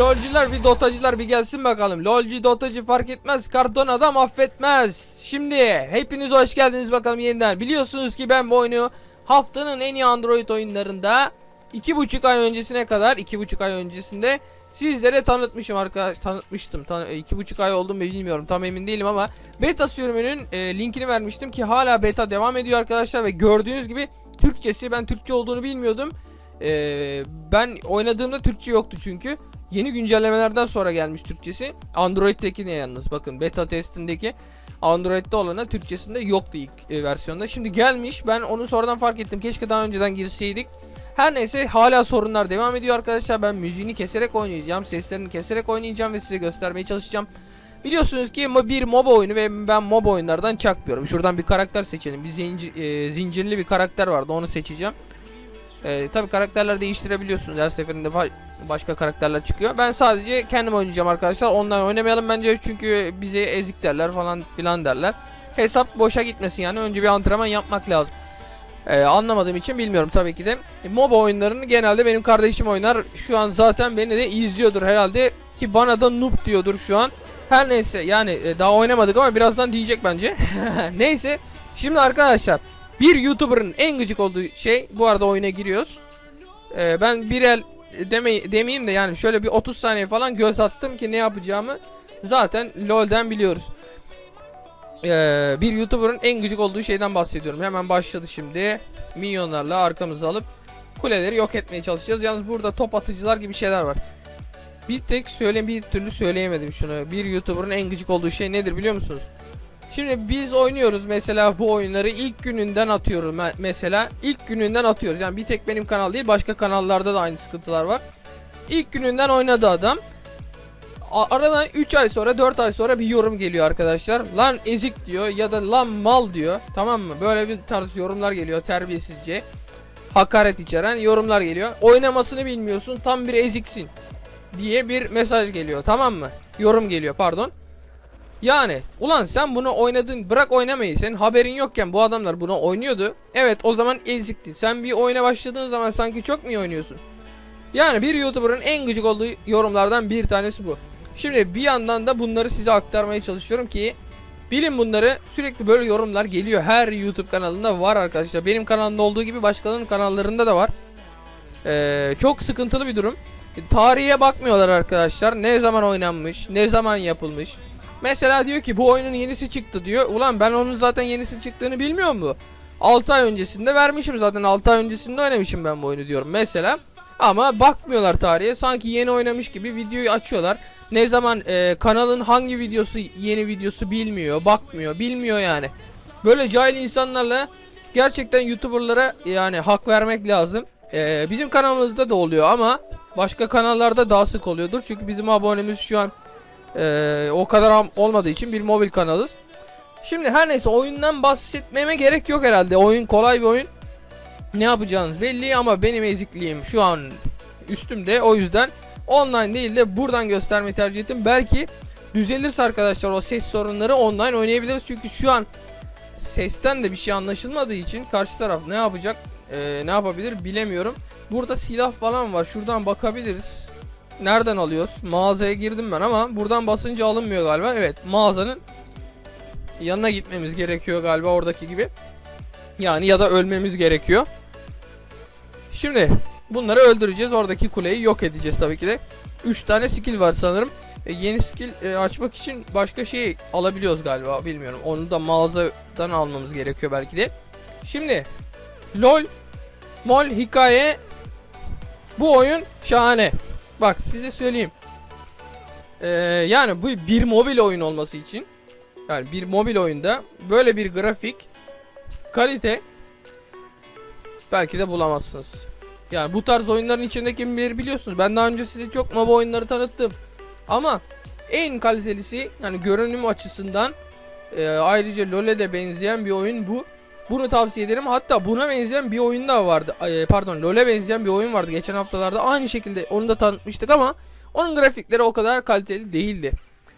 lolcular bir dotacılar bir gelsin bakalım. Lolcu dotacı fark etmez. Karton adam affetmez. Şimdi hepiniz hoş geldiniz bakalım yeniden. Biliyorsunuz ki ben bu oyunu haftanın en iyi Android oyunlarında iki buçuk ay öncesine kadar iki buçuk ay öncesinde sizlere tanıtmışım arkadaş tanıtmıştım. Tan iki buçuk ay oldu mu bilmiyorum tam emin değilim ama beta sürümünün e, linkini vermiştim ki hala beta devam ediyor arkadaşlar ve gördüğünüz gibi Türkçesi ben Türkçe olduğunu bilmiyordum. Ee, ben oynadığımda Türkçe yoktu çünkü. Yeni güncellemelerden sonra gelmiş Türkçesi. Android'deki ne yalnız bakın beta testindeki Android'de olana Türkçesinde yoktu ilk e, versiyonda. Şimdi gelmiş ben onu sonradan fark ettim. Keşke daha önceden girseydik. Her neyse hala sorunlar devam ediyor arkadaşlar. Ben müziğini keserek oynayacağım. Seslerini keserek oynayacağım ve size göstermeye çalışacağım. Biliyorsunuz ki bir MOBA oyunu ve ben MOBA oyunlardan çakmıyorum. Şuradan bir karakter seçelim. Bir zincir, e, zincirli bir karakter vardı onu seçeceğim. Ee, tabi karakterler değiştirebiliyorsunuz her seferinde başka karakterler çıkıyor. Ben sadece kendim oynayacağım arkadaşlar. Ondan oynamayalım bence çünkü bize ezik derler falan filan derler. Hesap boşa gitmesin yani önce bir antrenman yapmak lazım. Ee, anlamadığım için bilmiyorum tabii ki de. E, MOBA oyunlarını genelde benim kardeşim oynar. Şu an zaten beni de izliyordur herhalde ki bana da noob diyordur şu an. Her neyse yani e, daha oynamadık ama birazdan diyecek bence. neyse şimdi arkadaşlar bir YouTuber'ın en gıcık olduğu şey bu arada oyuna giriyoruz. Ee, ben bir el deme, demeyeyim de yani şöyle bir 30 saniye falan göz attım ki ne yapacağımı zaten LoL'den biliyoruz. Ee, bir YouTuber'ın en gıcık olduğu şeyden bahsediyorum. Hemen başladı şimdi. Minyonlarla arkamızı alıp kuleleri yok etmeye çalışacağız. Yalnız burada top atıcılar gibi şeyler var. Bir tek söyle bir türlü söyleyemedim şunu. Bir YouTuber'ın en gıcık olduğu şey nedir biliyor musunuz? Şimdi biz oynuyoruz mesela bu oyunları ilk gününden atıyoruz me- mesela ilk gününden atıyoruz yani bir tek benim kanal değil başka kanallarda da aynı sıkıntılar var. İlk gününden oynadı adam. Aradan 3 ay sonra 4 ay sonra bir yorum geliyor arkadaşlar. Lan ezik diyor ya da lan mal diyor. Tamam mı? Böyle bir tarz yorumlar geliyor terbiyesizce. Hakaret içeren yorumlar geliyor. Oynamasını bilmiyorsun tam bir eziksin diye bir mesaj geliyor tamam mı? Yorum geliyor pardon. Yani ulan sen bunu oynadın bırak oynamayı senin haberin yokken bu adamlar bunu oynuyordu. Evet o zaman ezikti. Sen bir oyuna başladığın zaman sanki çok mu oynuyorsun? Yani bir YouTuber'ın en gıcık olduğu yorumlardan bir tanesi bu. Şimdi bir yandan da bunları size aktarmaya çalışıyorum ki bilin bunları sürekli böyle yorumlar geliyor. Her YouTube kanalında var arkadaşlar. Benim kanalımda olduğu gibi başkalarının kanallarında da var. Ee, çok sıkıntılı bir durum. Tarihe bakmıyorlar arkadaşlar. Ne zaman oynanmış, ne zaman yapılmış. Mesela diyor ki bu oyunun yenisi çıktı diyor. Ulan ben onun zaten yenisi çıktığını bilmiyor mu? 6 ay öncesinde vermişim zaten 6 ay öncesinde oynamışım ben bu oyunu diyorum mesela. Ama bakmıyorlar tarihe sanki yeni oynamış gibi videoyu açıyorlar. Ne zaman e, kanalın hangi videosu yeni videosu bilmiyor, bakmıyor, bilmiyor yani. Böyle cahil insanlarla gerçekten YouTuber'lara yani hak vermek lazım. E, bizim kanalımızda da oluyor ama başka kanallarda daha sık oluyordur. Çünkü bizim abonemiz şu an ee, o kadar olmadığı için bir mobil kanalız. Şimdi her neyse oyundan bahsetmeme gerek yok herhalde. Oyun kolay bir oyun. Ne yapacağınız belli ama benim ezikliğim şu an üstümde. O yüzden online değil de buradan göstermeyi tercih ettim. Belki düzelirse arkadaşlar o ses sorunları online oynayabiliriz. Çünkü şu an sesten de bir şey anlaşılmadığı için karşı taraf ne yapacak ee, ne yapabilir bilemiyorum. Burada silah falan var. Şuradan bakabiliriz. Nereden alıyoruz? Mağazaya girdim ben ama buradan basınca alınmıyor galiba. Evet mağazanın yanına gitmemiz gerekiyor galiba oradaki gibi. Yani ya da ölmemiz gerekiyor. Şimdi bunları öldüreceğiz. Oradaki kuleyi yok edeceğiz tabii ki de. 3 tane skill var sanırım. E, yeni skill e, açmak için başka şey alabiliyoruz galiba bilmiyorum. Onu da mağazadan almamız gerekiyor belki de. Şimdi LOL Mol hikaye bu oyun şahane. Bak size söyleyeyim. Ee, yani bu bir mobil oyun olması için yani bir mobil oyunda böyle bir grafik kalite belki de bulamazsınız. Yani bu tarz oyunların içindeki bir biliyorsunuz. Ben daha önce size çok MOBA oyunları tanıttım. Ama en kalitelisi yani görünüm açısından e, ayrıca LoL'e de benzeyen bir oyun bu. Bunu tavsiye ederim. Hatta buna benzeyen bir oyun da vardı. Ay, pardon LoL'e benzeyen bir oyun vardı geçen haftalarda. Aynı şekilde onu da tanıtmıştık ama onun grafikleri o kadar kaliteli değildi.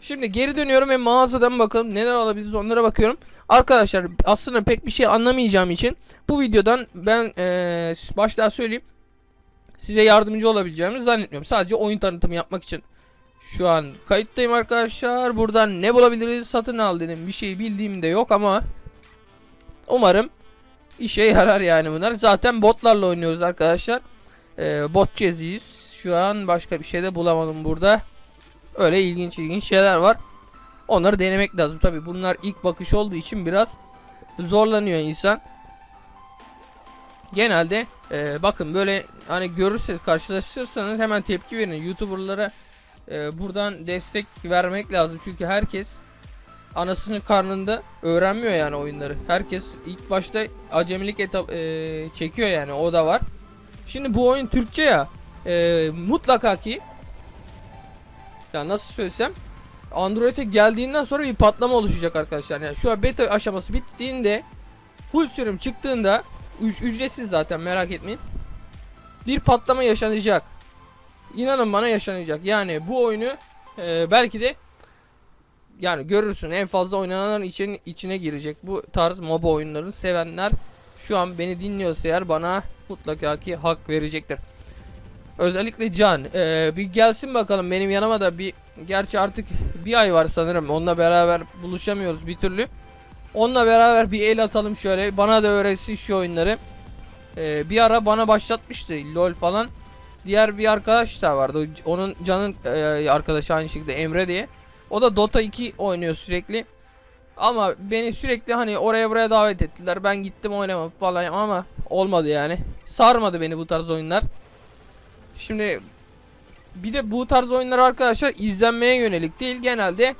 Şimdi geri dönüyorum ve mağazadan bakalım neler alabiliriz onlara bakıyorum. Arkadaşlar aslında pek bir şey anlamayacağım için bu videodan ben ee, başta söyleyeyim. size yardımcı olabileceğimi zannetmiyorum. Sadece oyun tanıtımı yapmak için şu an kayıttayım arkadaşlar. Buradan ne bulabiliriz? Satın al dedim. Bir şey bildiğim de yok ama umarım işe yarar yani bunlar. Zaten botlarla oynuyoruz arkadaşlar. Ee, bot ceziyiz. Şu an başka bir şey de bulamadım burada. Öyle ilginç ilginç şeyler var. Onları denemek lazım. Tabi bunlar ilk bakış olduğu için biraz zorlanıyor insan. Genelde e, bakın böyle hani görürseniz karşılaşırsanız hemen tepki verin. Youtuberlara e, buradan destek vermek lazım. Çünkü herkes anasının karnında öğrenmiyor yani oyunları. Herkes ilk başta acemilik etap e, çekiyor yani o da var. Şimdi bu oyun Türkçe ya. e, mutlaka ki ya nasıl söylesem Android'e geldiğinden sonra bir patlama oluşacak arkadaşlar. Yani şu an beta aşaması bittiğinde full sürüm çıktığında üc- ücretsiz zaten merak etmeyin. Bir patlama yaşanacak. İnanın bana yaşanacak. Yani bu oyunu e, belki de yani görürsün en fazla oynananların için, içine girecek bu tarz MOBA oyunlarını sevenler şu an beni dinliyorsa eğer bana mutlaka ki hak verecektir. Özellikle Can e, bir gelsin bakalım benim yanıma da bir gerçi artık bir ay var sanırım onunla beraber buluşamıyoruz bir türlü. Onunla beraber bir el atalım şöyle bana da öğretsin şu oyunları. E, bir ara bana başlatmıştı LOL falan. Diğer bir arkadaş da vardı. Onun Can'ın e, arkadaşı aynı şekilde Emre diye. O da Dota 2 oynuyor sürekli. Ama beni sürekli hani oraya buraya davet ettiler. Ben gittim oynamam falan ama olmadı yani. Sarmadı beni bu tarz oyunlar. Şimdi bir de bu tarz oyunlar arkadaşlar izlenmeye yönelik değil genelde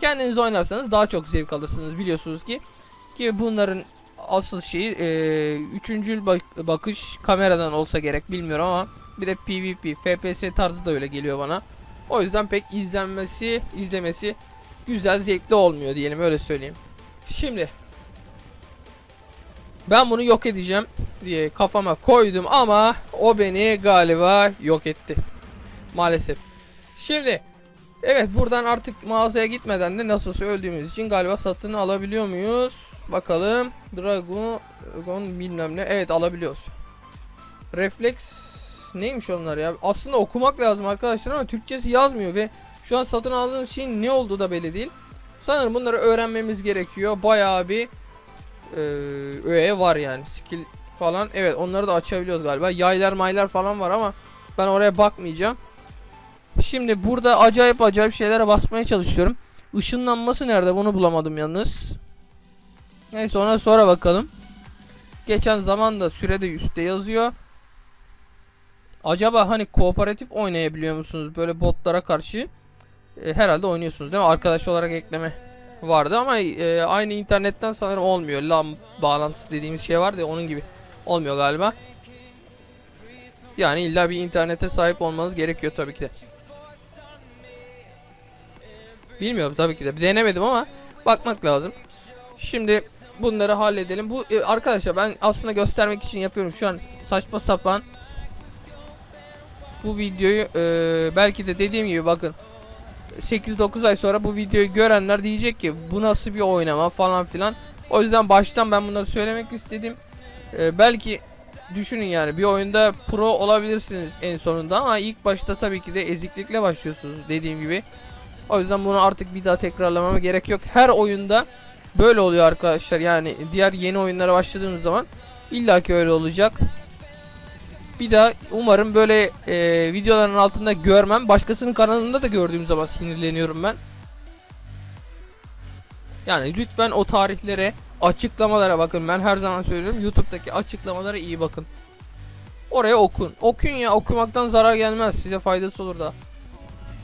kendiniz oynarsanız daha çok zevk alırsınız biliyorsunuz ki ki bunların asıl şeyi e, üçüncül bak- bakış kameradan olsa gerek bilmiyorum ama bir de PvP, FPS tarzı da öyle geliyor bana. O yüzden pek izlenmesi, izlemesi güzel, zevkli olmuyor diyelim öyle söyleyeyim. Şimdi ben bunu yok edeceğim diye kafama koydum ama o beni galiba yok etti. Maalesef. Şimdi evet buradan artık mağazaya gitmeden de nasılsa öldüğümüz için galiba satın alabiliyor muyuz? Bakalım. Dragon, Dragon bilmem ne. Evet alabiliyoruz. Reflex neymiş onlar ya? Aslında okumak lazım arkadaşlar ama Türkçesi yazmıyor ve şu an satın aldığımız şeyin ne olduğu da belli değil. Sanırım bunları öğrenmemiz gerekiyor. Bayağı bir e, öğe var yani. Skill falan. Evet onları da açabiliyoruz galiba. Yaylar maylar falan var ama ben oraya bakmayacağım. Şimdi burada acayip acayip şeylere basmaya çalışıyorum. Işınlanması nerede bunu bulamadım yalnız. Neyse ona sonra bakalım. Geçen zaman da sürede üstte yazıyor. Acaba hani kooperatif oynayabiliyor musunuz böyle botlara karşı? E, herhalde oynuyorsunuz değil mi? Arkadaş olarak ekleme vardı ama e, aynı internetten sanırım olmuyor. LAN bağlantısı dediğimiz şey var ya onun gibi olmuyor galiba. Yani illa bir internete sahip olmanız gerekiyor tabii ki de. Bilmiyorum tabii ki de. Denemedim ama bakmak lazım. Şimdi bunları halledelim. Bu e, arkadaşlar ben aslında göstermek için yapıyorum şu an saçma sapan bu videoyu e, belki de dediğim gibi bakın 8-9 ay sonra bu videoyu görenler diyecek ki bu nasıl bir oynama falan filan. O yüzden baştan ben bunları söylemek istedim. E, belki düşünün yani bir oyunda pro olabilirsiniz en sonunda ama ilk başta tabii ki de eziklikle başlıyorsunuz dediğim gibi. O yüzden bunu artık bir daha tekrarlamama gerek yok. Her oyunda böyle oluyor arkadaşlar. Yani diğer yeni oyunlara başladığımız zaman illaki öyle olacak. Bir daha umarım böyle e, videoların altında görmem. Başkasının kanalında da gördüğüm zaman sinirleniyorum ben. Yani lütfen o tarihlere, açıklamalara bakın. Ben her zaman söylüyorum. YouTube'daki açıklamalara iyi bakın. Oraya okun. Okun ya okumaktan zarar gelmez. Size faydası olur da.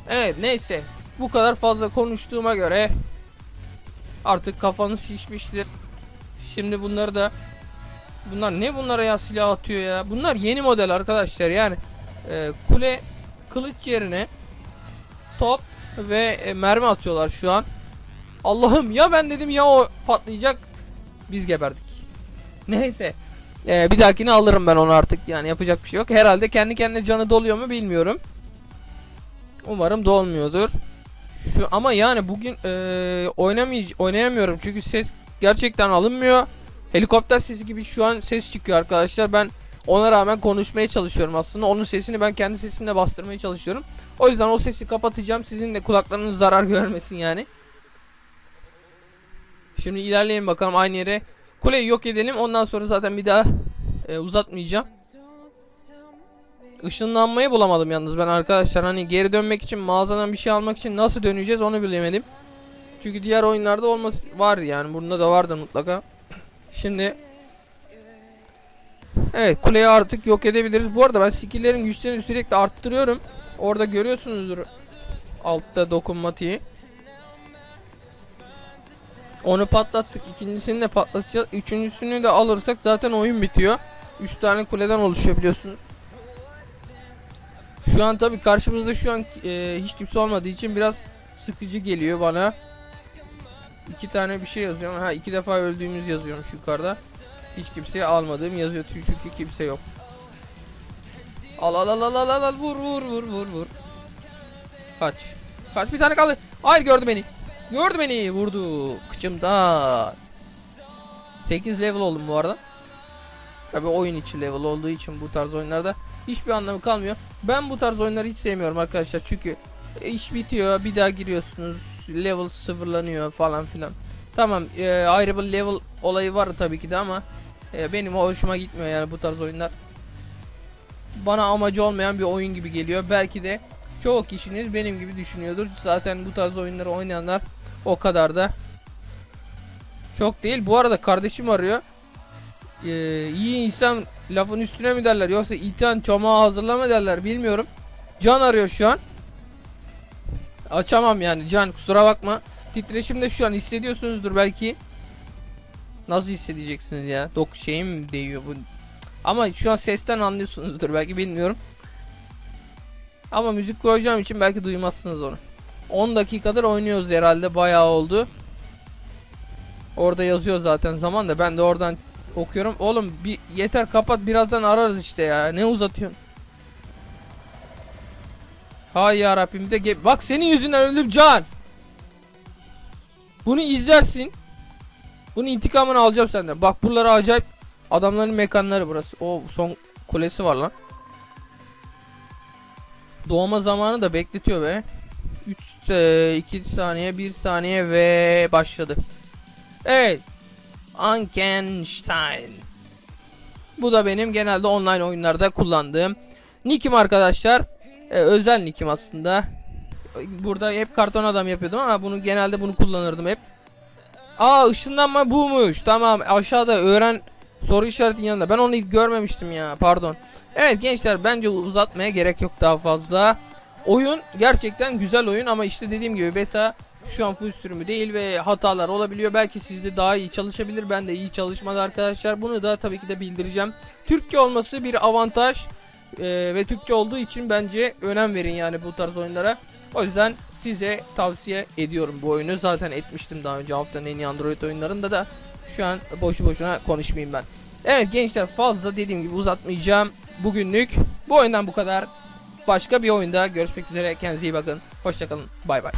Evet neyse. Bu kadar fazla konuştuğuma göre artık kafanız şişmiştir. Şimdi bunları da Bunlar ne bunlara ya silah atıyor ya. Bunlar yeni model arkadaşlar yani. e, kule kılıç yerine top ve e, mermi atıyorlar şu an. Allah'ım ya ben dedim ya o patlayacak. Biz geberdik. Neyse. E, bir dahakini alırım ben onu artık yani yapacak bir şey yok. Herhalde kendi kendine canı doluyor mu bilmiyorum. Umarım dolmuyordur. Şu ama yani bugün e, oynamay oynayamıyorum çünkü ses gerçekten alınmıyor. Helikopter sesi gibi şu an ses çıkıyor arkadaşlar. Ben Ona rağmen konuşmaya çalışıyorum aslında. Onun sesini ben kendi sesimle bastırmaya çalışıyorum. O yüzden o sesi kapatacağım. Sizin de kulaklarınız zarar görmesin yani. Şimdi ilerleyelim bakalım aynı yere. Kuleyi yok edelim. Ondan sonra zaten bir daha e, uzatmayacağım. Işınlanmayı bulamadım yalnız ben arkadaşlar. Hani geri dönmek için mağazadan bir şey almak için nasıl döneceğiz onu bilemedim. Çünkü diğer oyunlarda olması var yani. Bunda da vardır mutlaka. Şimdi Evet kuleyi artık yok edebiliriz. Bu arada ben skill'lerin güçlerini sürekli arttırıyorum. Orada görüyorsunuzdur altta dokunmatiği. Onu patlattık. ikincisini de patlatacağız. Üçüncüsünü de alırsak zaten oyun bitiyor. Üç tane kuleden oluşuyor biliyorsunuz. Şu an tabii karşımızda şu an e, hiç kimse olmadığı için biraz sıkıcı geliyor bana. İki tane bir şey yazıyorum. Ha iki defa öldüğümüz yazıyormuş yukarıda. Hiç kimseye almadığım yazıyor çünkü kimse yok. Al al al al al al al vur vur vur vur vur. Kaç. Kaç bir tane kaldı. Hayır gördü beni. Gördü beni vurdu. Kıçımda. 8 level oldum bu arada. Tabi oyun içi level olduğu için bu tarz oyunlarda hiçbir anlamı kalmıyor. Ben bu tarz oyunları hiç sevmiyorum arkadaşlar çünkü iş bitiyor bir daha giriyorsunuz level sıfırlanıyor falan filan. Tamam e, ayrı bir level olayı var tabii ki de ama e, benim hoşuma gitmiyor yani bu tarz oyunlar. Bana amacı olmayan bir oyun gibi geliyor. Belki de çoğu kişiniz benim gibi düşünüyordur. Zaten bu tarz oyunları oynayanlar o kadar da çok değil. Bu arada kardeşim arıyor. Ee, iyi insan lafın üstüne mi derler yoksa iten çomağı hazırla mı derler bilmiyorum. Can arıyor şu an. Açamam yani Can kusura bakma. Titreşimde şu an hissediyorsunuzdur belki. Nasıl hissedeceksiniz ya? Dok şeyim değiyor bu. Ama şu an sesten anlıyorsunuzdur belki bilmiyorum. Ama müzik koyacağım için belki duymazsınız onu. 10 dakikadır oynuyoruz herhalde bayağı oldu. Orada yazıyor zaten zaman da ben de oradan okuyorum. Oğlum bir yeter kapat birazdan ararız işte ya. Ne uzatıyorsun? Hay ya Rabbim de bak senin yüzünden öldüm Can. Bunu izlersin. Bunun intikamını alacağım senden. Bak buraları acayip adamların mekanları burası. O son kulesi var lan. Doğma zamanı da bekletiyor be. 3 2 saniye 1 saniye ve başladı. Evet. Ankenstein. Bu da benim genelde online oyunlarda kullandığım nickim arkadaşlar. Ee, özel nickim aslında. Burada hep karton adam yapıyordum ama bunu genelde bunu kullanırdım hep. Aa ışınlanma buymuş. Tamam aşağıda öğren soru işaretinin yanında. Ben onu ilk görmemiştim ya. Pardon. Evet gençler bence uzatmaya gerek yok daha fazla. Oyun gerçekten güzel oyun ama işte dediğim gibi beta şu an full sürümü değil ve hatalar olabiliyor. Belki sizde daha iyi çalışabilir. Ben de iyi çalışmadı arkadaşlar. Bunu da tabii ki de bildireceğim. Türkçe olması bir avantaj. Ee, ve Türkçe olduğu için bence önem verin yani bu tarz oyunlara. O yüzden size tavsiye ediyorum bu oyunu. Zaten etmiştim daha önce haftanın en iyi Android oyunlarında da. Şu an boşu boşuna konuşmayayım ben. Evet gençler fazla dediğim gibi uzatmayacağım. Bugünlük bu oyundan bu kadar. Başka bir oyunda görüşmek üzere. Kendinize iyi bakın. Hoşçakalın. Bay bay.